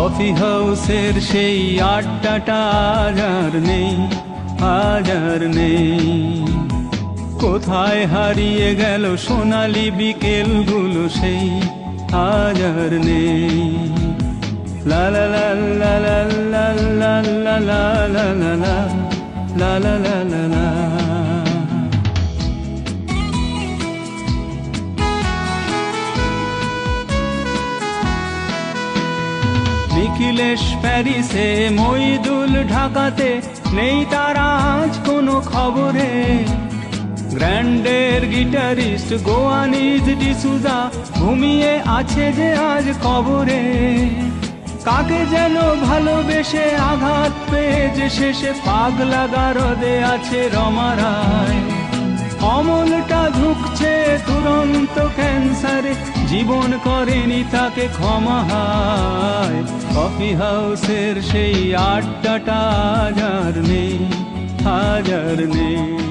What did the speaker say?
Coffee হাউসের সেই আড্ডাটা আর নেই আর নেই কোথায় হারিয়ে গেল সোনালি বিকেলগুলো সেই আর নেই লা লা লা লা লা লা লা লা লা লা লা লা লা লা লা নিখিলেশ প্যারিসে মইদুল ঢাকাতে নেই তার আজ কোনো খবরে। গ্র্যান্ডের গিটারিস্ট গোয়ানিজ ডিসুজা, ঘুমিয়ে আছে যে আজ কবরে। কাকে যেন ভালোবেসে আঘাত পেয়ে যে শেষে পাগলা গারদে আছে রমারায় অমলটা ঝুঁকছে তুরন্ত জীবন করেনি তাকে ক্ষমা হায়। কফি হাউসের সেই আড্ডাটা হাজার নেই হাজার নেই।